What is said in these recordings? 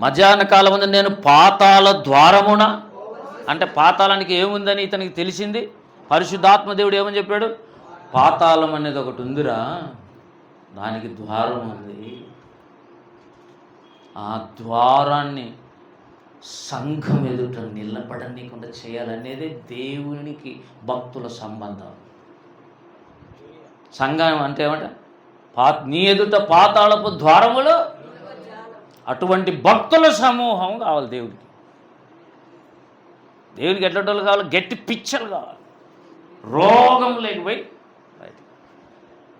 మధ్యాహ్న కాలం ముందు నేను పాతాల ద్వారమున. అంటే పాతాళానికి ఏముందని ఇతనికి తెలిసింది. పరిశుద్ధాత్మ దేవుడు ఏమని చెప్పాడు? పాతాళం అనేది ఒకటి ఉందిరా. దానికి ద్వారం ఉంది. ఆ ద్వారాన్ని సంఘం ఎదుట నిలబడనీయకుండా చేయాలనేదే దేవునికి భక్తుల సంబంధం. సంఘం అంటే ఏమంట పా నీ ఎదుట పాతాళపు ద్వారములో అటువంటి భక్తుల సమూహం కావాలి దేవుడికి. దేవుడికి ఎట్లటోళ్ళు కావాలి? గట్టి పిచ్చలు కావాలి. రోగం లేకపోయి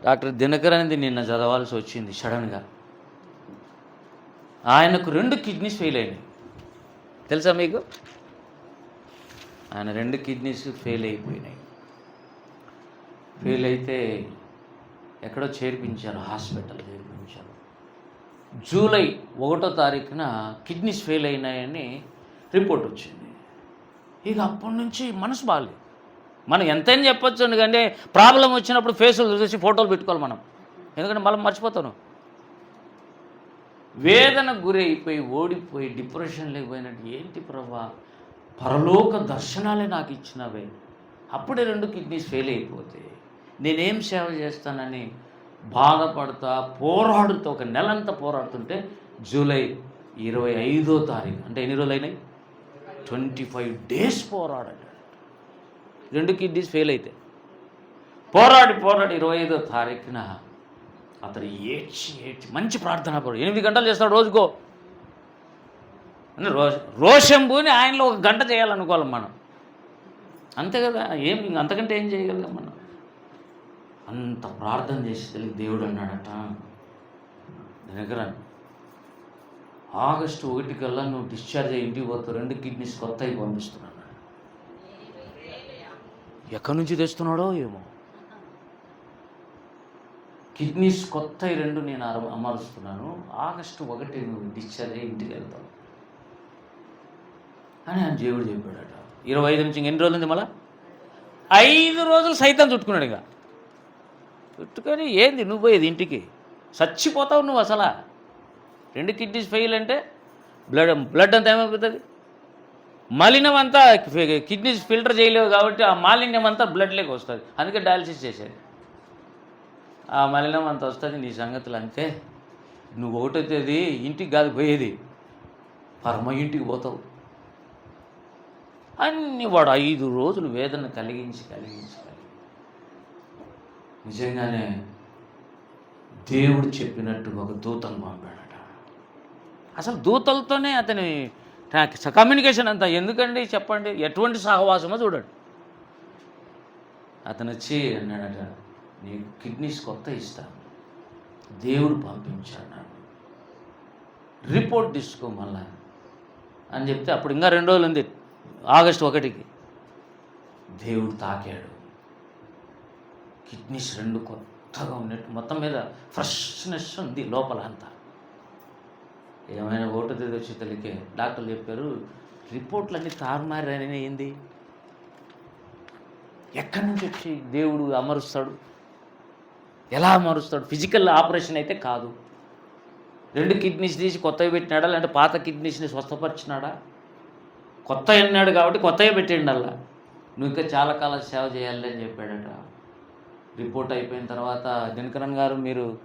డాక్టర్ దినకర్ అనేది నిన్న చదవాల్సి వచ్చింది సడన్గా. ఆయనకు రెండు కిడ్నీస్ ఫెయిల్ అయినాయి. తెలుసా మీకు? ఆయన రెండు కిడ్నీస్ ఫెయిల్ అయిపోయినాయి. ఫెయిల్ అయితే ఎక్కడో చేర్పించారు హాస్పిటల్ చేర్పించారు జూలై ఒకటో తారీఖున కిడ్నీస్ ఫెయిల్ అయినాయని రిపోర్ట్ వచ్చింది. ఇక అప్పటి నుంచి మనసు బాగాలేదు మనం ఎంతైనా చెప్పొచ్చు ఎందుకంటే ప్రాబ్లం వచ్చినప్పుడు ఫేసులు చూసి ఫోటోలు పెట్టుకోవాలి మనం. ఎందుకంటే మళ్ళీ మర్చిపోతాను. వేదన గురైపోయి ఓడిపోయి డిప్రెషన్ లేకపోయినట్టు ఏంటి ప్రభా? పరలోక దర్శనాలే నాకు ఇచ్చినవే. అప్పుడే రెండు కిడ్నీస్ ఫెయిల్ అయిపోతే నేనేం సేవ చేస్తానని బాధపడతా పోరాడుతూ ఒక నెలంతా పోరాడుతుంటే జూలై ఇరవై ఐదో తారీఖు అంటే ఎన్ని రోజులు అయినాయి? ట్వంటీ ఫైవ్ డేస్ పోరాడాడు. రెండు కిడ్నీస్ ఫెయిల్ అయితే. పోరాడి పోరాడి ఇరవై ఐదో తారీఖున అతను ఏడ్చి ఏడ్చి మంచి ప్రార్థన పడు. ఎనిమిది గంటలు చేస్తాడు రోజుకో. అంటే రోష రోషంబుని ఆయనలో ఒక గంట చేయాలనుకోవాలి మనం. అంతే కదా ఏం అంతకంటే ఏం చేయగలం మనం? అంత ప్రార్థన చేసేసరికి దేవుడు అన్నాడట. దగ్గర ఆగస్టు ఒకటి కల్లా నువ్వు డిశ్చార్జ్ అయ్యి ఇంటికి పోతావు రెండు కిడ్నీస్ కొత్త అయి పంపిస్తున్నాను ఎక్కడి నుంచి తెస్తున్నాడో ఏమో. కిడ్నీస్ కొత్త రెండు నేను అర అమరుస్తున్నాను. ఆగస్టు ఒకటి నువ్వు డిశ్చార్జ్ అయ్యి ఇంటికి వెళ్తావు. అని ఆయన దేవుడు చెప్పాడట. ఇరవై ఐదు నుంచి ఎన్ని రోజులు ఉంది మళ్ళా? ఐదు రోజులు సైతం చుట్టుకున్నాడు ఇక. చుట్టుకొని ఏంది నువ్వు పోయేది ఇంటికి? చచ్చిపోతావు నువ్వు అసలా. రెండు కిడ్నీస్ ఫెయిల్ అంటే బ్లడ్ బ్లడ్ అంతా ఏమైపోతుంది? మలినం అంతా కిడ్నీస్ ఫిల్టర్ చేయలేవు కాబట్టి ఆ మాలిన్యం అంతా బ్లడ్లోకి వస్తుంది. అందుకే డయాలసిస్ చేసేది ఆ మలినం అంత వస్తుంది నీ సంగతులు అంతే. నువ్వు ఒకటైతేది ఇంటికి కాదు పోయేది. పరమ ఇంటికి పోతావు. అన్ని వాడు ఐదు రోజులు వేదన కలిగించి కలిగించి కలిగించి. నిజంగానే దేవుడు చెప్పినట్టు ఒక దూతను పంపాడట. అసలు దూతలతోనే అతని కమ్యూనికేషన్ అంతా ఎందుకండి చెప్పండి? ఎటువంటి సహవాసమో చూడండి. అతను వచ్చి అన్నాడట నీ కిడ్నీస్ కొత్త ఇస్తాను. దేవుడు పంపించాడు నాకు రిపోర్ట్ తీసుకో మళ్ళా. అని చెప్తే అప్పుడు ఇంకా రెండు రోజులు ఉంది ఆగస్టు ఒకటికి. దేవుడు తాకాడు. కిడ్నీస్ రెండు కొత్తగా ఉన్నట్టు మొత్తం మీద ఫ్రెష్నెస్ ఉంది లోపల అంతా. ఏమైనా ఓటు తేదీ వచ్చి తల్లికే? డాక్టర్లు చెప్పారు రిపోర్ట్లన్నీ తారుమారని ఏంది? ఎక్కడి నుంచి వచ్చి దేవుడు అమరుస్తాడు? ఎలా అమరుస్తాడు? ఫిజికల్ ఆపరేషన్ అయితే కాదు. రెండు కిడ్నీస్ తీసి కొత్తవి పెట్టినాడా? లేదంటే పాత కిడ్నీస్ని స్వస్థపరిచినాడా? కొత్త అన్నాడు కాబట్టి కొత్తవి పెట్టిండల్లా? నువ్వు ఇంకా చాలా కాలం సేవ చేయాలి అని చెప్పాడట. రిపోర్ట్ అయిపోయిన తర్వాత దినకరన్ గారు మీరు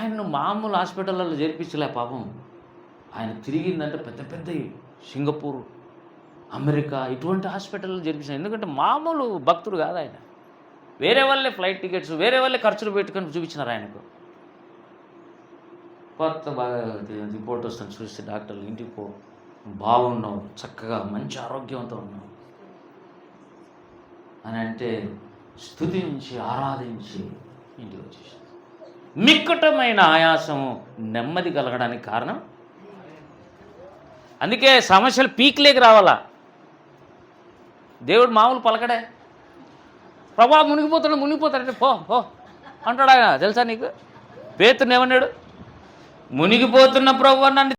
ఆయన్ను మామూలు హాస్పిటల్లో చేర్పించలే పాపం. ఆయన తిరిగిందంటే పెద్ద పెద్ద సింగపూర్ అమెరికా ఇటువంటి హాస్పిటల్లో చేర్పించారు ఎందుకంటే మామూలు భక్తుడు కాదు ఆయన. వేరే వాళ్ళే ఫ్లైట్ టికెట్స్ వేరే వాళ్ళే ఖర్చులు పెట్టుకొని చూపించినారు ఆయనకు. కొత్త బాగా రిపోర్ట్ వస్తుంది చూస్తే డాక్టర్లు ఇంటికి పో. బాగున్నావు చక్కగా మంచి ఆరోగ్యంతో ఉన్నావు. అని అంటే స్థుతించి ఆరాధించి ఇంటికి వచ్చేసింది మిక్కటమైన ఆయాసం నెమ్మది కలగడానికి కారణం? అందుకే సమస్యలు పీక్లేకి రావాలా? దేవుడు మామూలు పలకడే. ప్రభా మునిగిపోతాడు మునిగిపోతాడంటే పో పో. అంటాడు ఆయన తెలుసా నీకు? పేతుని ఏమన్నాడు? మునిగిపోతున్న ప్రభు నన్ను